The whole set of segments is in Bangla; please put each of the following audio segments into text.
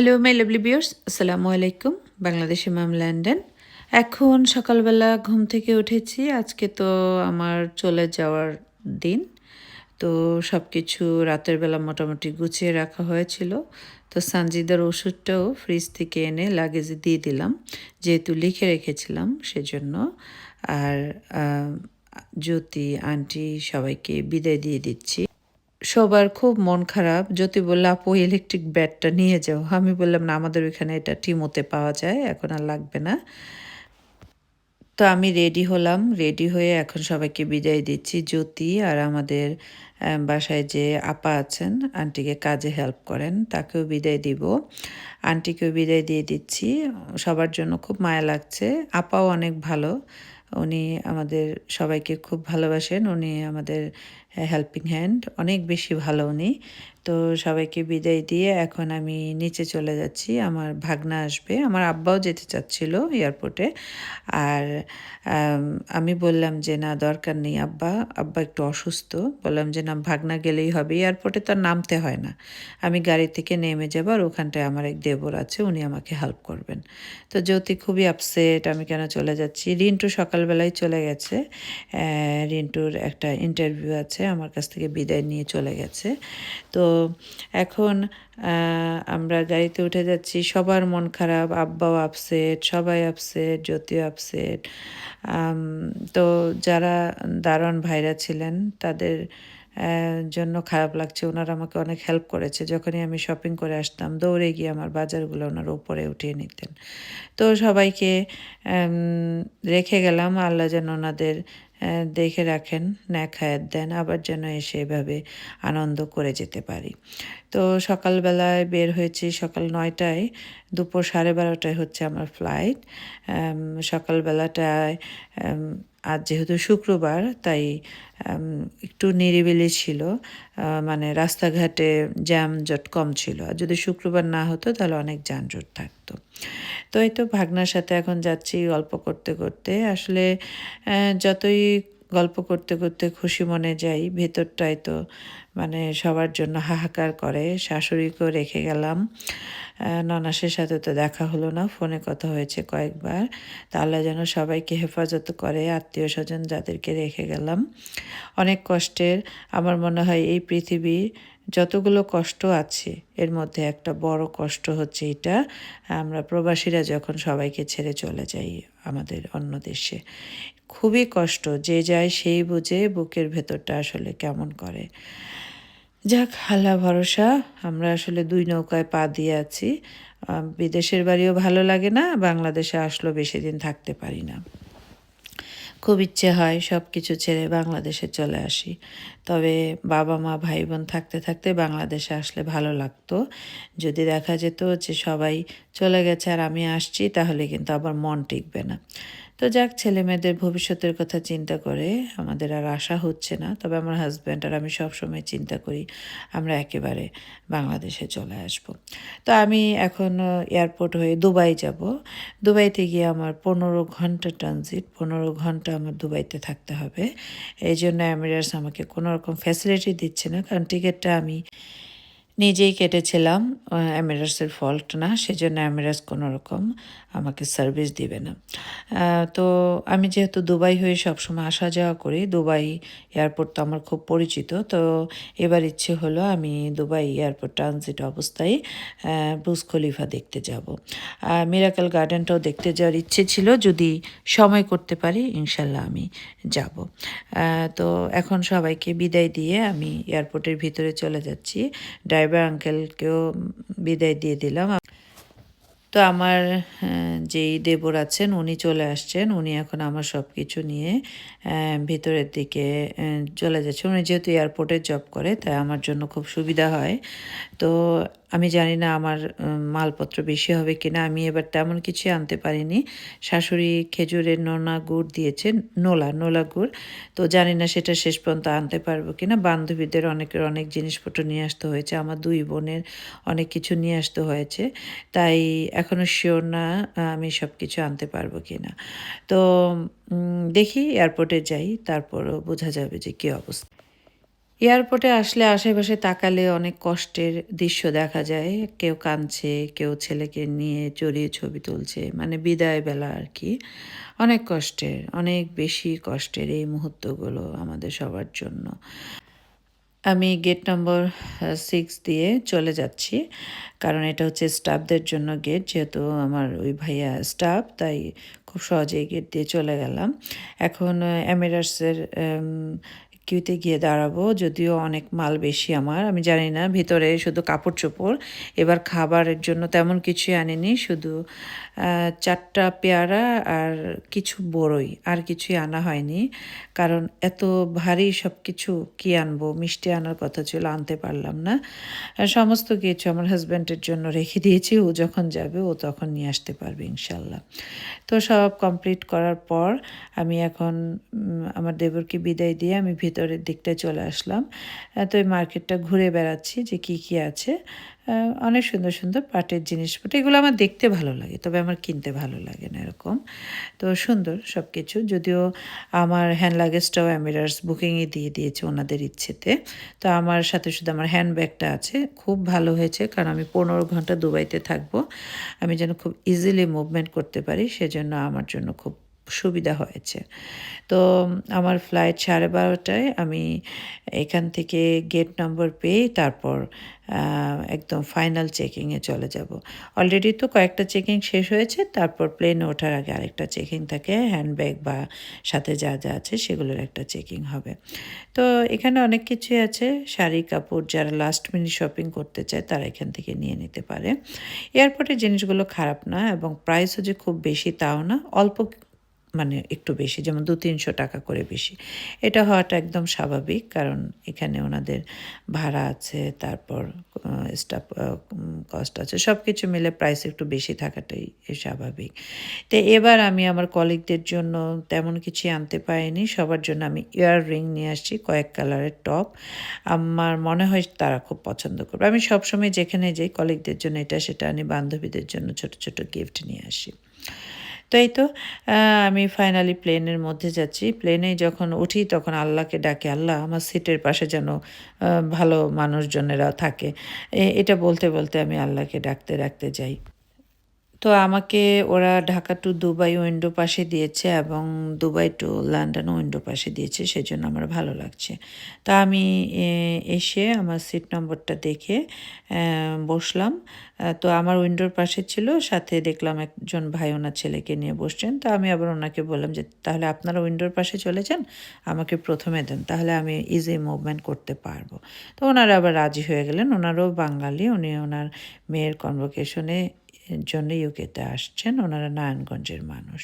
হ্যালো মাই লাভলি বিয়ার্স আসসালামু আলাইকুম বাংলাদেশি মাম লন্ডন এখন সকালবেলা ঘুম থেকে উঠেছি। আজকে তো আমার চলে যাওয়ার দিন। তো সব কিছু রাতের বেলা মোটামুটি গুছিয়ে রাখা হয়েছিল। তো সানজিদার ওষুধটাও ফ্রিজ থেকে এনে লাগেজে দিয়ে দিলাম। যেহেতু লিখে রেখেছিলাম সেজন্য। আর জ্যোতি, আন্টি সবাইকে বিদায় দিয়ে দিচ্ছি। সবার খুব মন খারাপ। জ্যোতি বলল, আপু ইলেকট্রিক ব্যাটটা নিয়ে যাও। আমি বললাম, না, আমাদের ওইখানে এটা টিমোতে পাওয়া যায়, এখন আর লাগবে না। তো আমি রেডি হলাম। রেডি হয়ে এখন সবাইকে বিদায় দিচ্ছি, জ্যোতি আর আমাদের বাসায় যে আপা আছেন, আন্টিকে কাজে হেল্প করেন, তাকেও বিদায় দিব। আন্টিকেও বিদায় দিয়ে দিচ্ছি। সবার জন্য খুব মায়া লাগছে। আপাও অনেক ভালো। উনি আমাদের সবাইকে খুব ভালোবাসেন। উনি আমাদের হেল্পিং হ্যান্ড অনেক বেশি ভালো উনি। তো সবাইকে বিদায় দিয়ে এখন আমি নিচে চলে যাচ্ছি, আমার ভাগনা আসবে। আমার আব্বাও যেতে চাচ্ছিল এয়ারপোর্টে। আর, আমি বললাম যে, না, দরকার নেই আব্বা আব্বা একটু অসুস্থ। বললাম যে, না, ভাগনা গেলেই হবে। এয়ারপোর্টে তো নামতে হয় না। আমি গাড়ি থেকে নেমে যাব আর ওখানটায় আমার এক দেবর আছে, উনি আমাকে হেল্প করবেন। তো জ্যোতি খুবই আপসেট আমি কেন চলে যাচ্ছি? রিন্টু সকালবেলায় চলে গেছে। রিন্টুর একটা ইন্টারভিউ আছে। আমার কাছ থেকে বিদায় নিয়ে চলে গেছে। তো এখন আমরা গাড়িতে উঠে যাচ্ছি, সবার মন খারাপ, আব্বাও আপসেট সবাই আপসেট জ্যোতিও আপসেট তো যারা দারোয়ান ভাইরা ছিলেন, তাদের জন্য খারাপ লাগছে। ওনারা আমাকে অনেক হেল্প করেছে। যখনই আমি শপিং করে আসতাম, দৌড়ে গিয়ে আমার বাজারগুলো ওনারা উপরে উঠিয়ে নিতেন। তো সবাইকে রেখে গেলাম। আল্লাহ যেন ওনাদের দেখে রাখেন, ন্যাক হায়াত দেন, আবার যেন এসে এভাবে আনন্দ করে যেতে পারি। তো সকালবেলায় বের হয়েছি সকাল নয়টায়, দুপুর সাড়ে বারোটায় হচ্ছে আমার ফ্লাইট সকালবেলাটায় আজ যেহেতু শুক্রবার, তাই একটু নিরিবিলি ছিল মানে রাস্তাঘাটে জ্যাম জট কম ছিল। আর যদি শুক্রবার না হতো, তাহলে অনেক যানজট থাকতো। তো এই তো ভাগনার সাথে এখন যাচ্ছি গল্প করতে করতে। আসলে যতই গল্প করতে করতে খুশি মনে যাই, ভেতরটায় তো মানে সবার জন্য হাহাকার করে। শাশুড়িকেও রেখে গেলাম। ননাসের সাথে তো দেখা হলো না, ফোনে কথা হয়েছে কয়েকবার। তাহলে যেন সবাইকে হেফাজত করে আত্মীয় স্বজন যাদেরকে রেখে গেলাম। অনেক কষ্টের। আমার মনে হয় এই পৃথিবীর যতগুলো কষ্ট আছে, এর মধ্যে একটা বড় কষ্ট হচ্ছে এটা। আমরা প্রবাসীরা যখন সবাইকে ছেড়ে চলে যাই আমাদের অন্য দেশে, খুবই কষ্ট। যে যায় সেই বুঝে বুকের ভেতরটা আসলে কেমন করে। যাক, আল্লাহ ভরসা, আমরা আসলে দুই নৌকায় পা দিয়ে আছি। বিদেশের বাড়িও ভালো লাগে না, বাংলাদেশে আসলেও বেশি দিন থাকতে পারি না। খুব ইচ্ছে হয় সব কিছু ছেড়ে বাংলাদেশে চলে আসি। তবে বাবা মা ভাই বোন থাকতে থাকতে বাংলাদেশে আসলে ভালো লাগতো। যদি দেখা যেত যে সবাই চলে গেছে আর আমি আসছি, তাহলে কিন্তু আবার মন টিকবে না। তো যাক ছেলে মেয়েদের ভবিষ্যতের কথা চিন্তা করে আমাদের আর আশা হচ্ছে না। তবে আমার হাজব্যান্ড আর আমি সবসময় চিন্তা করি, আমরা একেবারে বাংলাদেশে চলে আসব। তো আমি এখন এয়ারপোর্ট হয়ে দুবাই যাব। দুবাইতে গিয়ে আমার পনেরো ঘণ্টা ট্রানজিট পনেরো ঘণ্টা আমার দুবাইতে থাকতে হবে। এই জন্য এমিরেটস আমাকে কোনো রকম ফ্যাসিলিটি দিচ্ছে না, কারণ টিকিটটা আমি নিজেই কেটেছিলাম অ্যামিরাসের ফল্ট না। সেজন্য অ্যামিরাস কোনো রকম আমাকে সার্ভিস দিবে না। তো আমি যেহেতু দুবাই হয়ে সবসময় আসা যাওয়া করি, দুবাই এয়ারপোর্ট তো আমার খুব পরিচিত, তো এবার ইচ্ছে হলো আমি দুবাই এয়ারপোর্ট ট্রানজিট অবস্থায় ব্রুজ খলিফা দেখতে যাব। মিরাকেল গার্ডেনটাও দেখতে যাওয়ার ইচ্ছে ছিল, যদি সময় করতে পারি, ইনশাল্লাহ আমি যাব। তো এখন সবাইকে বিদায় দিয়ে আমি এয়ারপোর্টের ভিতরে চলে যাচ্ছি। ড্রাইভার আঙ্কেলকেও বিদায় দিয়ে দিলাম। তো আমার যেই দেবর আছেন উনি চলে আসছেন। উনি এখন আমার সব কিছু নিয়ে ভিতরের দিকে চলে যাচ্ছে। উনি যেহেতু এয়ারপোর্টে জব করে, তাই আমার জন্য খুব সুবিধা হয়। তো আমি জানি না আমার মালপত্র বেশি হবে কিনা, আমি এবার তেমন কিছু আনতে পারিনি। শাশুড়ি খেজুরের নোনা গুড় দিয়েছেন নোলা নোলা গুড়। তো জানি না সেটা শেষ পর্যন্ত আনতে পারব কিনা। বান্ধবীদের অনেকের অনেক জিনিসপত্র নিয়ে আসতে হয়েছে, আমার দুই বোনের অনেক কিছু নিয়ে আসতে হয়েছে। তাই এখনও শিওর না আমি সব কিছু আনতে পারব কিনা। তো দেখি এয়ারপোর্টে যাই, তারপরও বোঝা যাবে যে কী অবস্থা। এয়ারপোর্টে আসলে আশেপাশে তাকালে অনেক কষ্টের দৃশ্য দেখা যায়। কেউ কাঁদছে, কেউ ছেলেকে নিয়ে চড়িয়ে ছবি তুলছে মানে বিদায় বেলা আর কি। অনেক কষ্টের, অনেক বেশি কষ্টের এই মুহূর্তগুলো আমাদের সবার জন্য। আমি গেট নম্বর সিক্স দিয়ে চলে যাচ্ছি, কারণ এটা হচ্ছে স্টাফদের জন্য গেট, যেহেতু আমার ওই ভাইয়া স্টাফ, তাই খুব সহজেই গেট দিয়ে চলে গেলাম। এখন এমিরাটসের কিউতে গিয়ে দাঁড়াবো, যদিও অনেক মাল বেশি আমার, আমি জানি না, ভিতরে শুধু কাপড় চোপড়, এবার খাবারের জন্য তেমন কিছুই আনিনি, শুধু চারটা পেয়ারা আর কিছু বড়ই, আর কিছুই আনা হয়নি। কারণ এত ভারী সব কিছু কী আনব? মিষ্টি আনার কথা ছিল, আনতে পারলাম না। সমস্ত কিছু আমার হাজব্যান্ডের জন্য রেখে দিয়েছি, ও যখন যাবে ও তখন নিয়ে আসতে পারবে ইনশাল্লাহ। তো সব কমপ্লিট করার পর আমি এখন আমার দেবরকে বিদায় দিয়ে আমি ভিতরের দিকটায় চলে আসলাম। তো এই মার্কেটটা ঘুরে বেড়াচ্ছি যে কি কি আছে। অনেক সুন্দর সুন্দর পাটের জিনিসপত্র এগুলো আমার দেখতে ভালো লাগে, তবে আমার কিনতে ভালো লাগে না এরকম। তো সুন্দর সব কিছু যদিও আমার হ্যান্ড লাগেজটাও অ্যামিরার্স বুকিংয়ে দিয়ে দিয়েছে ওনাদের ইচ্ছেতে। তো আমার সাথে শুধু আমার হ্যান্ড ব্যাগটা আছে, খুব ভালো হয়েছে, কারণ আমি পনেরো ঘণ্টা দুবাইতে থাকব। আমি যেন খুব ইজিলি মুভমেন্ট করতে পারি, সেজন্য আমার জন্য খুব সুবিধা হয়েছে। তো আমার ফ্লাইট সাড়ে বারোটায় আমি এখান থেকে গেট নম্বর পেয়ে তারপর একদম ফাইনাল চেকিংয়ে চলে যাব। অলরেডি তো কয়েকটা চেকিং শেষ হয়েছে, তারপর প্লেনে ওঠার আগে আরেকটা চেকিং থাকে হ্যান্ডব্যাগ বা সাথে যা যা আছে সেগুলোর একটা চেকিং হবে। তো এখানে অনেক কিছুই আছে, শাড়ি, কাপড় যারা লাস্ট মিনিট শপিং করতে চায় তারা এখান থেকে নিয়ে নিতে পারে। এয়ারপোর্টের জিনিসগুলো খারাপ না এবং প্রাইসও যে খুব বেশি তাও না, অল্প মানে একটু বেশি, যেমন দু তিনশো টাকা করে বেশি। এটা হওয়াটা একদম স্বাভাবিক, কারণ এখানে ওনাদের ভাড়া আছে, তারপর স্টাফ কস্ট আছে। সব কিছু মিলে প্রাইস একটু বেশি থাকাটাই স্বাভাবিক। তো এবার আমি আমার কলিগদের জন্য তেমন কিছু আনতে পারিনি। সবার জন্য আমি ইয়ার রিং নিয়ে আসছি, কয়েক কালারের টপ আমার মনে হয় তারা খুব পছন্দ করবে। আমি সবসময় যেখানে যাই কলিগদের জন্য এটা, সেটা আনি বান্ধবীদের জন্য ছোট ছোট গিফট নিয়ে আসি। তো এই তো আমি ফাইনালি প্লেনের মধ্যে যাচ্ছি। প্লেনে যখন উঠি তখন আল্লাহকে ডাকে, আল্লাহ, আমার সিটের পাশে যেন ভালো মানুষজনেরা থাকে। এটা বলতে বলতে আমি আল্লাহকে ডাকতে ডাকতে যাই। তো আমাকে ওরা ঢাকা টু দুবাই উইন্ডো পাশে দিয়েছে এবং দুবাই টু লন্ডন উইন্ডো পাশে দিয়েছে, সেজন্য আমার ভালো লাগছে। তা আমি এসে আমার সিট নম্বরটা দেখে বসলাম। তো আমার উইন্ডোর পাশে ছিল, সাথে দেখলাম একজন ভাই ওনার ছেলেকে নিয়ে বসছেন। তো আমি আবার ওনাকে বললাম যে, তাহলে আপনারা উইন্ডোর পাশে চলে যান, আমাকে প্রথমে দেন, তাহলে আমি ইজি মুভমেন্ট করতে পারব। তো ওনারা আবার রাজি হয়ে গেলেন। ওনারও বাঙালি, উনি ওনার মেয়ের কনভোকেশনে জন্য ইউকেতে আসছেন। ওনারা নারায়ণগঞ্জের মানুষ।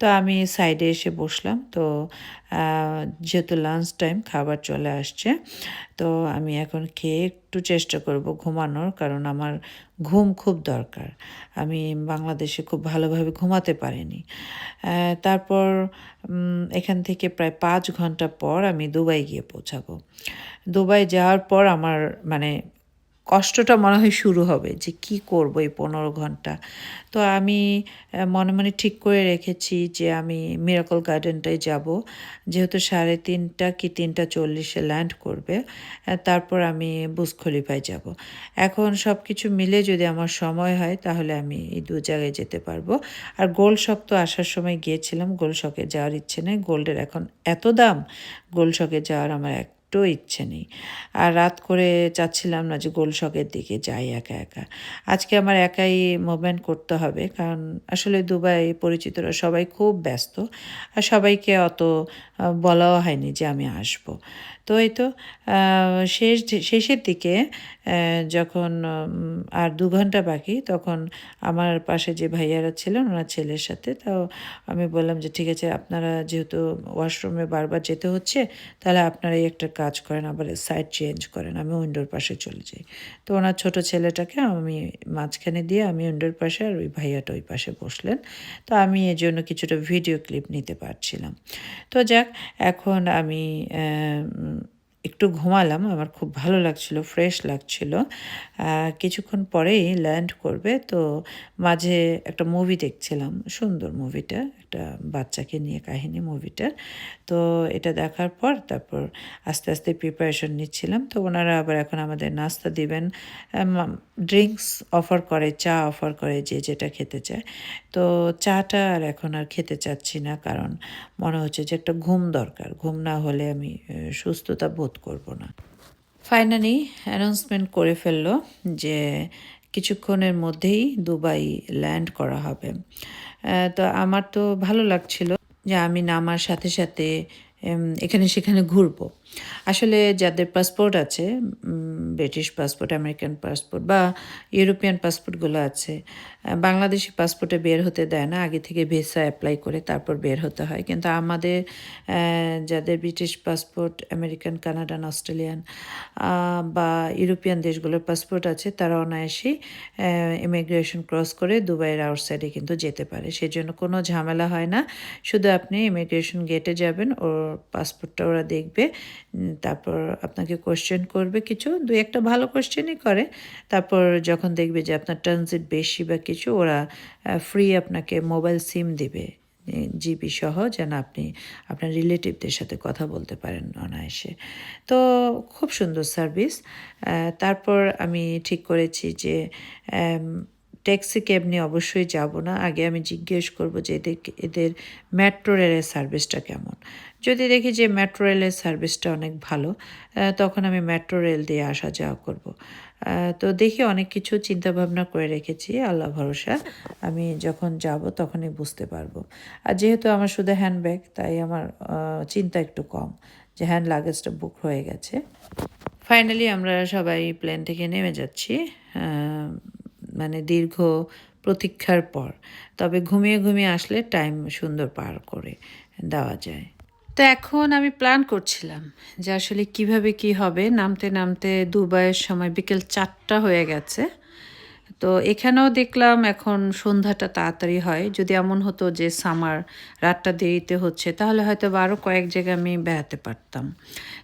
তো আমি সাইডে এসে বসলাম। তো যেহেতু লাঞ্চ টাইম খাবার চলে আসছে। তো আমি এখন খেয়ে একটু চেষ্টা করব ঘুমানোর, কারণ আমার ঘুম খুব দরকার। আমি বাংলাদেশে খুব ভালোভাবে ঘুমাতে পারিনি। তারপর এখান থেকে প্রায় পাঁচ ঘণ্টা পর আমি দুবাই গিয়ে পৌঁছাবো। দুবাই যাওয়ার পর আমার মানে কষ্টটা মনে হয় শুরু হবে যে কি করব এই পনেরো ঘণ্টা। তো আমি মনে মনে ঠিক করে রেখেছি যে আমি মিরাকল গার্ডেনটায় যাব। যেহেতু সাড়ে তিনটা কি তিনটা চল্লিশে ল্যান্ড করবে তারপর আমি বুসখলিফায় যাব। এখন সব কিছু মিলে যদি আমার সময় হয়, তাহলে আমি এই দু জায়গায় যেতে পারব। আর গোল্ড শক তো আসার সময় গিয়েছিলাম গোল্ড শকে যাওয়ার ইচ্ছে নেই। গোল্ডের এখন এত দাম গোল্ড শকে যাওয়ার আমার এক একটু ইচ্ছে নেই। আর রাত করে চাচ্ছিলাম না যে গোলশকের দিকে যাই একা একা। আজকে আমার একাই মুভমেন্ট করতে হবে, কারণ আসলে দুবাই পরিচিতরা সবাই খুব ব্যস্ত। আর সবাইকে অত বলাও হয়নি যে আমি আসব। তো এই তো শেষ শেষের দিকে যখন আর দু ঘণ্টা বাকি, তখন আমার পাশে যে ভাইয়ারা ছিলেন, ওনার ছেলের সাথে, তো আমি বললাম যে, ঠিক আছে, আপনারা যেহেতু ওয়াশরুমে বারবার যেতে হচ্ছে, তাহলে আপনারা এই একটা কাজ করেন, আবার সাইড চেঞ্জ করেন, আমি উইন্ডোর পাশে চলে যাই। তো ওনার ছোট ছেলেটাকে আমি মাঝখানে দিয়ে আমি উইন্ডোর পাশে আর ওই ভাইয়াটা ওই পাশে বসলেন। তো আমি এর জন্য কিছুটা ভিডিও ক্লিপ নিতে পারছিলাম। তো যাক এখন আমি একটু ঘুমালাম, আমার খুব ভালো লাগছিল ফ্রেশ লাগছিল। কিছুক্ষণ পরেই ল্যান্ড করবে, তো মাঝে একটা মুভি দেখছিলাম, সুন্দর মুভিটা একটা বাচ্চাকে নিয়ে, কাহিনী মুভিটার তো এটা দেখার পর তারপর আস্তে আস্তে প্রিপারেশন নিচ্ছিলাম, তো ওনারা আবার এখন আমাদের নাস্তা দিবেন। ড্রিঙ্কস অফার করে, চা অফার করে, যে যেটা খেতে চায়। তো চাটা আর এখন আর খেতে চাচ্ছি না, কারণ মনে হচ্ছে যে একটা ঘুম দরকার। ঘুম না হলে আমি সুস্থতা বোধ করব না। ফাইনালি অ্যানাউন্সমেন্ট করে ফেলল যে কিছুক্ষণের মধ্যেই দুবাই ল্যান্ড করা হবে। তো আমার তো ভালো লাগছিল যে আমি নামার সাথে সাথে এখানে সেখানে ঘুরবো। আসলে যাদের পাসপোর্ট আছে ব্রিটিশ পাসপোর্ট আমেরিকান পাসপোর্ট বা ইউরোপিয়ান পাসপোর্টগুলো আছে বাংলাদেশি পাসপোর্টে বের হতে দেয় না। আগে থেকে ভিসা অ্যাপ্লাই করে তারপর বের হতে হয়। কিন্তু আমাদের যাদের British passport American Canadian Australian বা ইউরোপিয়ান দেশগুলোর পাসপোর্ট আছে, তারা অনায়াসেই ইমিগ্রেশন ক্রস করে দুবাইয়ের আউটসাইডে কিন্তু যেতে পারে। সেজন্য কোনো ঝামেলা হয় না। শুধু আপনি ইমিগ্রেশন গেটে যাবেন, ওর পাসপোর্টটা ওরা দেখবে তারপর আপনাকে কোশ্চেন করবে কিছু দু একটা ভালো কোশ্চেনই করে। তারপর যখন দেখবে যে আপনার ট্রানজিট বেশি বা কিছু, ওরা ফ্রি আপনাকে মোবাইল সিম দিবে। জিবি সহ যেন আপনি আপনার রিলেটিভদের সাথে কথা বলতে পারেন অনায়াসে। তো খুব সুন্দর সার্ভিস তারপর আমি ঠিক করেছি যে ট্যাক্সি ক্যাব নিয়ে অবশ্যই যাব না। আগে আমি জিজ্ঞেস করব যে এদের এদের মেট্রো রেলের সার্ভিসটা কেমন? যদি দেখি যে মেট্রো রেলের সার্ভিসটা অনেক ভালো তখন আমি মেট্রো রেল দিয়ে আসা যাওয়া করব। তো দেখি অনেক কিছু চিন্তা ভাবনা করে রেখেছি, আল্লাহ ভরসা। আমি যখন যাব তখনই বুঝতে পারব। আর যেহেতু আমার শুধু হ্যান্ডব্যাগ, তাই আমার চিন্তা একটু কম যে হ্যান্ড লাগেজটা বুক হয়ে গেছে। ফাইনালি আমরা সবাই প্লেন থেকে নেমে যাচ্ছি। মানে দীর্ঘ প্রতীক্ষার পর। তবে ঘুমিয়ে ঘুমিয়ে আসলে টাইম সুন্দর পার করে দেওয়া যায়। তো এখন আমি প্ল্যান করছিলাম যে আসলে কীভাবে কি হবে। নামতে নামতে দুবাইয়ের সময় বিকেল চারটা হয়ে গেছে। তো এখানেও দেখলাম এখন সন্ধ্যাটা তাড়াতাড়ি হয়। যদি এমন হতো যে সামার রাতটা দেরিতে হচ্ছে, তাহলে হয়তো আরও কয়েক জায়গায় আমি বেড়াতে পারতাম।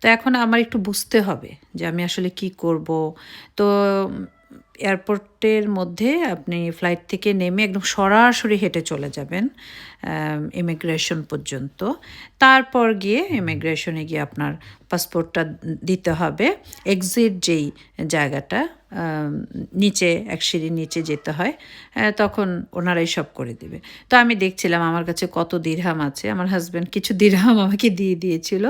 তো এখন আমার একটু বুঝতে হবে যে আমি আসলে কি করব। তো এয়ারপোর্টের মধ্যে আপনি ফ্লাইট থেকে নেমে একদম সরাসরি হেঁটে চলে যাবেন। ইমিগ্রেশন পর্যন্ত। তারপর গিয়ে ইমিগ্রেশনে গিয়ে আপনার পাসপোর্টটা দিতে হবে। এক্সিট যেই জায়গাটা নিচে এক সিঁড়ি নিচে যেতে হয় তখন ওনারাই সব করে দিবে। তো আমি দেখছিলাম আমার কাছে কত দিরহাম আছে। আমার হাজব্যান্ড কিছু দিরহাম আমাকে দিয়ে দিয়েছিল।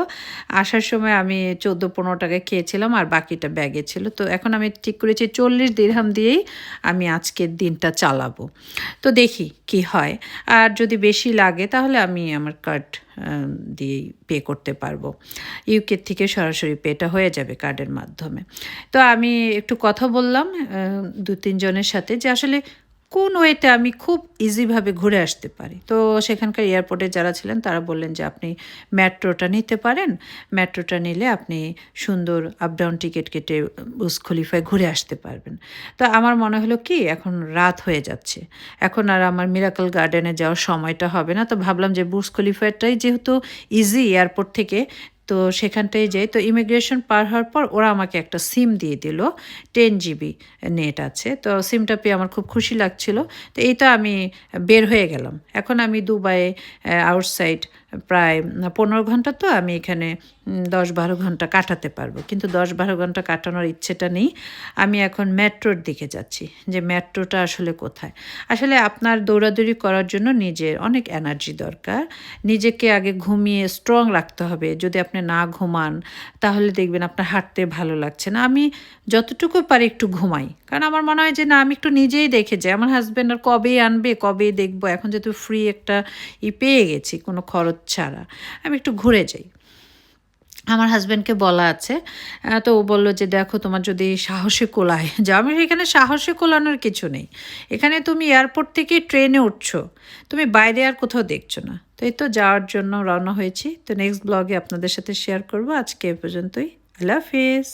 আসার সময় আমি চোদ্দ পনেরো টাকা খেয়েছিলাম আর বাকিটা ব্যাগে ছিল। তো এখন আমি ঠিক করেছি চল্লিশ দিরহাম দিয়েই আমি আজকের দিনটা চালাবো। তো দেখি কি হয়। আর যদি বেশি লাগে, তাহলে আমি আমার কার্ড দিয়েই পে করতে পারব। ইউকে থেকে সরাসরি পেটা হয়ে যাবে কার্ডের মাধ্যমে। তো আমি একটু কথা বললাম দু তিনজনের সাথে যে আসলে কোন ওয়েতে আমি খুব ইজিভাবে ঘুরে আসতে পারি? তো সেখানকার এয়ারপোর্টে যারা ছিলেন, তারা বললেন যে, আপনি মেট্রোটা নিতে পারেন। মেট্রোটা নিলে আপনি সুন্দর আপ ডাউন টিকিট কেটে বুস খলিফায় ঘুরে আসতে পারবেন। তো আমার মনে হলো কি, এখন রাত হয়ে যাচ্ছে। এখন আর আমার মিরাকল গার্ডেনে যাওয়ার সময়টা হবে না। তো ভাবলাম যে বুর্জ খলিফাটাই যেহেতু ইজি এয়ারপোর্ট থেকে তো সেখানটায় যাই। তো ইমিগ্রেশন পার হওয়ার পর ওরা আমাকে একটা সিম দিয়ে দিল টেন জিবি নেট আছে। তো সিমটা পেয়ে আমার খুব খুশি লাগছিল। তো এই তো আমি বের হয়ে গেলাম। এখন আমি দুবাইয়ে আউটসাইড প্রায় পনেরো ঘণ্টা তো আমি এখানে দশ বারো ঘণ্টা কাটাতে পারব। কিন্তু দশ বারো ঘণ্টা কাটানোর ইচ্ছেটা নেই। আমি এখন মেট্রোর দিকে যাচ্ছি, যে মেট্রোটা আসলে কোথায়? আসলে আপনার দৌড়াদৌড়ি করার জন্য নিজের অনেক এনার্জি দরকার। নিজেকে আগে ঘুমিয়ে স্ট্রং রাখতে হবে। যদি আপনি না ঘুমান, তাহলে দেখবেন আপনার হাঁটতে ভালো লাগছে না। আমি যতটুকু পারি একটু ঘুমাই। কারণ আমার মনে হয় যে, না, আমি একটু নিজেই দেখে যাই। আমার হাজব্যান্ড আর কবেই আনবে, কবেই দেখব? এখন যেহেতু ফ্রি একটা ই পেয়ে গেছি, কোনো খরচ ছাড়া। আমি একটু ঘুরে যাই। আমার হাজব্যান্ডকে বলা আছে তো ও বলল যে, দেখো, তোমার যদি সাহসে কোলায় যা আমি এখানে সাহসে কোলানোর কিছু নেই। এখানে তুমি এয়ারপোর্ট থেকে ট্রেনে উঠছো। তুমি বাইরে আর কোথাও দেখছ না। তো এই তো যাওয়ার জন্য রওনা হয়েছি। তো নেক্সট ব্লগে আপনাদের সাথে শেয়ার করব। আজকে এ পর্যন্তই। আল্লাহ হাফিজ।